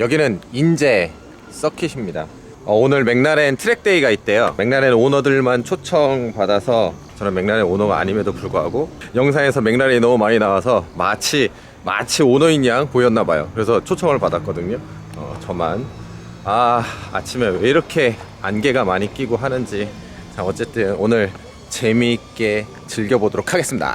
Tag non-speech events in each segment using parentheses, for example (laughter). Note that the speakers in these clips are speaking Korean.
여기는 인제 서킷입니다. 어, 오늘 맥라렌 트랙데이가 있대요. 맥라렌 오너들만 초청 받아서 저는 맥라렌 오너가 아님에도 불구하고 영상에서 맥라렌이 너무 많이 나와서 마치 마치 오너인 양 보였나 봐요. 그래서 초청을 받았거든요. 어, 저만 아 아침에 왜 이렇게 안개가 많이 끼고 하는지 자 어쨌든 오늘 재미있게 즐겨보도록 하겠습니다.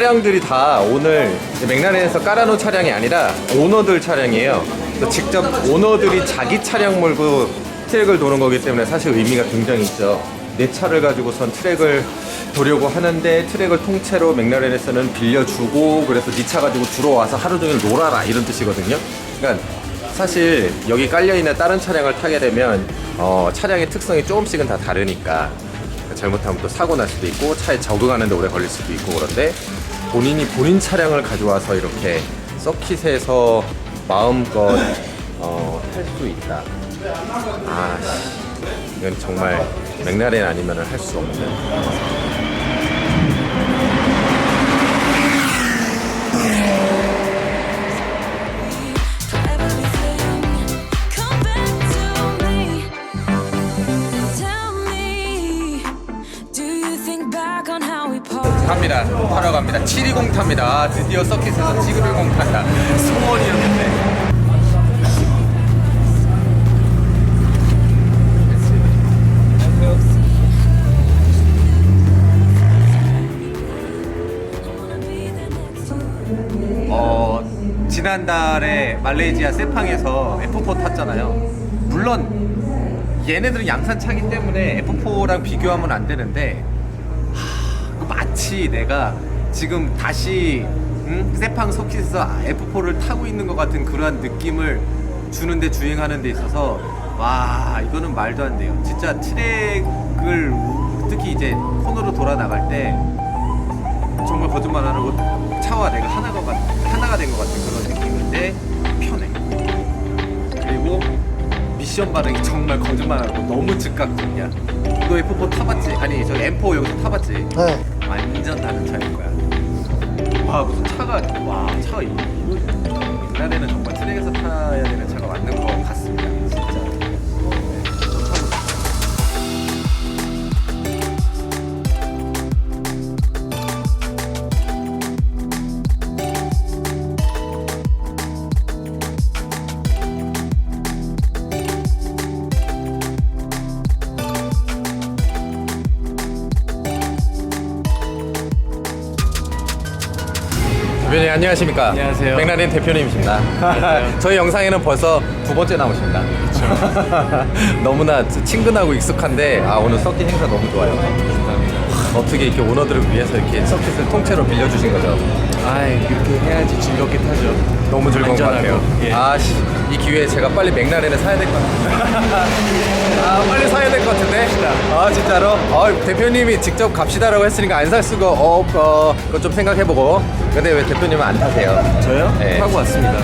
차량들이 다 오늘 맥라렌에서 깔아놓은 차량이 아니라 오너들 차량이에요. 그래서 직접 오너들이 자기 차량 몰고 트랙을 도는 거기 때문에 사실 의미가 굉장히 있죠. 내 차를 가지고선 트랙을 도려고 하는데 트랙을 통째로 맥라렌에서는 빌려주고 그래서 네 차 가지고 들어와서 하루 종일 놀아라 이런 뜻이거든요. 그러니까 사실 여기 깔려있는 다른 차량을 타게 되면 어, 차량의 특성이 조금씩은 다 다르니까 잘못하면 또 사고 날 수도 있고 차에 적응하는 데 오래 걸릴 수도 있고 그런데 본인이 본인 차량을 가져와서 이렇게 서킷에서 마음껏 어, 탈 수 있다. 아, 씨. 이건 정말 맥라렌 아니면 할 수 없는. Parted? 갑니다. 타러 갑니다. 720 탑니다. 아, 드디어 서킷에서 720 탄다. 소원이었는데. 어, 지난달에 말레이시아 세팡에서 F4 탔잖아요. 물론 얘네들은 양산 차기 때문에 F4랑 비교하면 안 되는데 그 마치 내가 지금 다시 응? 세팡 서킷에서 F4를 타고 있는 것 같은 그러한 느낌을 주는데 주행하는 데 있어서 와 이거는 말도 안 돼요. 진짜 트랙을 특히 이제 코너로 돌아 나갈 때 정말 거짓말 안 하고 차와 내가 하나가 같, 하나가 된 것 같은 그런 느낌인데 편해. 그리고 미션 반응이 정말 거짓말 안 하고 너무 즉각적이야. 너 F4 타봤지? 아니 저 M4 여기서 타봤지? 네. 완전 다른 차일 거야. 와 무슨 차가 와 차가 이- 이거 옛날에는 정말 트랙에서 타야 되는 차가 맞는 것 같습니다. 안녕하십니까? 안녕하세요. 맥라렌 대표님이십니다. 안녕하세요. (laughs) 저희 영상에는 벌써 두 번째 나오십니다. (laughs) 너무나 친근하고 익숙한데 아 오늘 서킷 행사 너무 좋아요. 하, 어떻게 이렇게 오너들을 위해서 이렇게 서킷을 통째로 빌려주신 거죠? 아 이렇게 해야지 즐겁게 타죠. 너무 즐거운 안전하고, 것 같아요. 예. 아, 씨, 이 기회에 제가 빨리 맥라렌을 사야 될 것 같은데. 아, 빨리 사야 될 것 같은데. 아, 진짜로? 아, 대표님이 직접 갑시다라고 했으니까 안 살 수가 없, 어, 그거 좀 생각해보고. 근데 왜 대표님은 안 타세요? 저요? 네. 타고 왔습니다.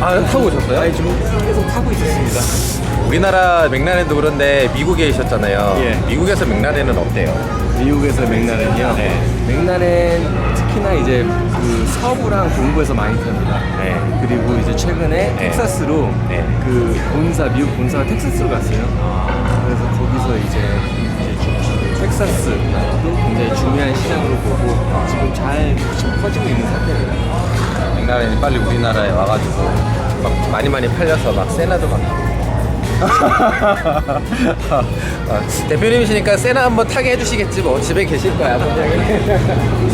아, 타고 오셨어요? 아니 좀 계속 타고 있었습니다. 우리나라 맥라렌도 그런데 미국에 계셨잖아요. 예. 미국에서 맥라렌은 어때요? 미국에서 맥라렌이요. 네. 맥라렌 특히나 이제 그 서부랑 동부에서 많이 탑니다. 네. 그리고 이제 최근에 텍사스로 네. 그 본사 미국 본사가 텍사스로 갔어요. 그래서 거기서 이제, 이제 텍사스도 굉장히 중요한 시장으로 보고 지금 잘 퍼지고 있는 상태입니다. 맥라렌이 빨리 우리나라에 와가지고 막 많이 많이 팔려서 막 세나도 받고 (laughs) 아, 대표님이시니까 세나 한번 타게 해주시겠지 뭐 집에 계실 거야 분명히. (laughs)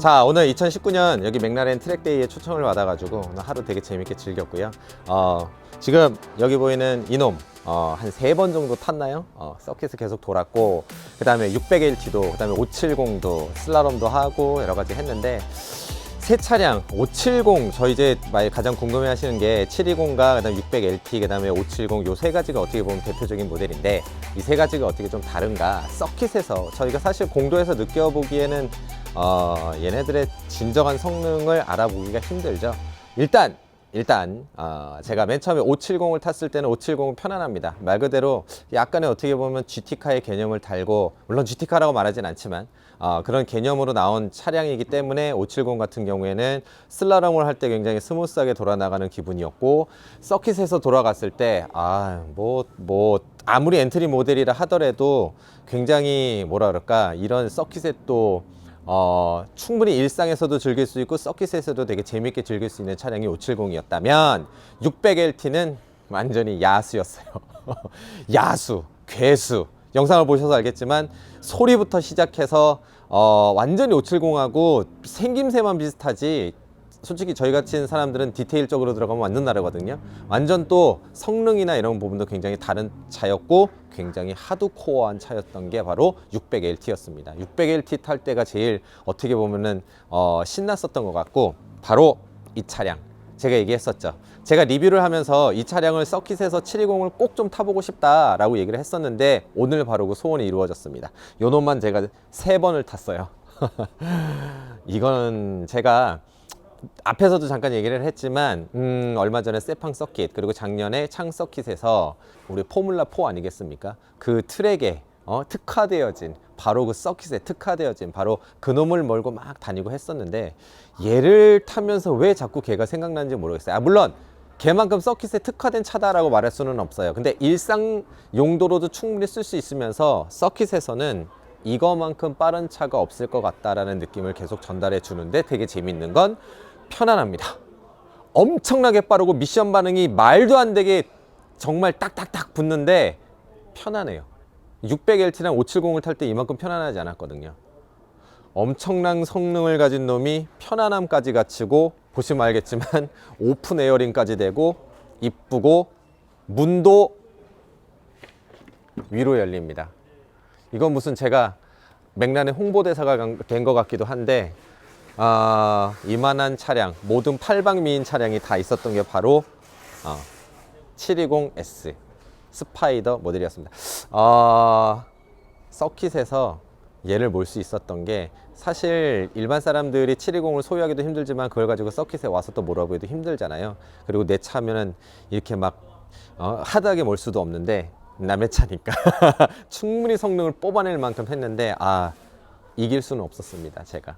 자 오늘 2019년 여기 맥라렌 트랙데이에 초청을 받아가지고 오늘 하루 되게 재밌게 즐겼고요. 어, 지금 여기 보이는 이놈 어, 한 세 번 정도 탔나요? 어, 서킷을 계속 돌았고 그 다음에 600LT도 그 다음에 570도 슬라롬도 하고 여러 가지 했는데 새 차량 570 저 이제 가장 궁금해 하시는 게 720과 그다음 600LT 그다음에 570 요 세 가지가 어떻게 보면 대표적인 모델인데 이 세 가지가 어떻게 좀 다른가 서킷에서 저희가 사실 공도에서 느껴보기에는 어, 얘네들의 진정한 성능을 알아보기가 힘들죠. 일단 일단 어, 제가 맨 처음에 570을 탔을 때는 570은 편안합니다. 말 그대로 약간의 어떻게 보면 GT카의 개념을 달고 물론 GT카라고 말하진 않지만 어, 그런 개념으로 나온 차량이기 때문에 570 같은 경우에는 슬라럼을 할 때 굉장히 스무스하게 돌아나가는 기분이었고 서킷에서 돌아갔을 때 아 뭐뭐 아무리 엔트리 모델이라 하더라도 굉장히 뭐라 그럴까 이런 서킷에 또 어, 충분히 일상에서도 즐길 수 있고 서킷에서도 되게 재밌게 즐길 수 있는 차량이 570이었다면 600LT는 완전히 야수였어요. (laughs) 야수, 괴수. 영상을 보셔서 알겠지만 소리부터 시작해서 어, 완전히 570하고 생김새만 비슷하지 솔직히 저희 같은 사람들은 디테일적으로 들어가면 완전 다르거든요. 완전 또 성능이나 이런 부분도 굉장히 다른 차였고 굉장히 하드코어한 차였던 게 바로 600LT였습니다. 600LT 탈 때가 제일 어떻게 보면은 어, 신났었던 것 같고 바로 이 차량 제가 얘기했었죠. 제가 리뷰를 하면서 이 차량을 서킷에서 720을 꼭 좀 타보고 싶다라고 얘기를 했었는데 오늘 바로 그 소원이 이루어졌습니다. 요 놈만 제가 세 번을 탔어요. (laughs) 이거는 제가 앞에서도 잠깐 얘기를 했지만 음, 얼마 전에 세팡 서킷 그리고 작년에 창 서킷에서 우리 포뮬라 4 아니겠습니까? 그 트랙에 어, 특화되어진 바로 그 서킷에 특화되어진 바로 그놈을 몰고 막 다니고 했었는데 얘를 타면서 왜 자꾸 걔가 생각나는지 모르겠어요. 아, 물론 걔만큼 서킷에 특화된 차다라고 말할 수는 없어요. 근데 일상 용도로도 충분히 쓸 수 있으면서 서킷에서는 이거만큼 빠른 차가 없을 것 같다라는 느낌을 계속 전달해 주는데 되게 재밌는 건 편안합니다. 엄청나게 빠르고 미션 반응이 말도 안 되게 정말 딱딱딱 붙는데 편안해요. 600LT랑 570을 탈 때 이만큼 편안하지 않았거든요. 엄청난 성능을 가진 놈이 편안함까지 갖추고 보시면 알겠지만 (laughs) 오픈 에어링까지 되고 이쁘고 문도 위로 열립니다. 이건 무슨 제가 맥란의 홍보대사가 된 것 같기도 한데 아, 이만한 차량 모든 팔방미인 차량이 다 있었던 게 바로 어, 720S 스파이더 모델이었습니다. 어, 서킷에서 얘를 몰 수 있었던 게 사실 일반 사람들이 720을 소유하기도 힘들지만 그걸 가지고 서킷에 와서 또 몰아보기도 힘들잖아요. 그리고 내 차면은 이렇게 막 어, 하드하게 몰 수도 없는데 남의 차니까 (laughs) 충분히 성능을 뽑아낼 만큼 했는데 아 이길 수는 없었습니다. 제가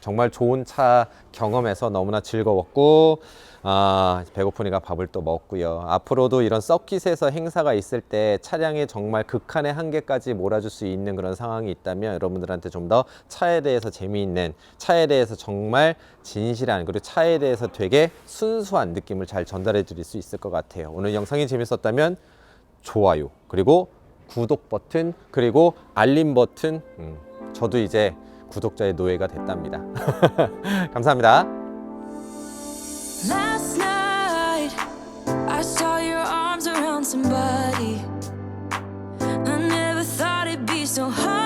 정말 좋은 차 경험해서 너무나 즐거웠고 아, 배고프니까 밥을 또 먹고요. 앞으로도 이런 서킷에서 행사가 있을 때 차량의 정말 극한의 한계까지 몰아줄 수 있는 그런 상황이 있다면 여러분들한테 좀 더 차에 대해서 재미있는 차에 대해서 정말 진실한 그리고 차에 대해서 되게 순수한 느낌을 잘 전달해 드릴 수 있을 것 같아요. 오늘 영상이 재밌었다면 좋아요 그리고 구독 버튼 그리고 알림 버튼 음, 저도 이제 구독자의 노예가 됐답니다. (laughs) 감사합니다. so hard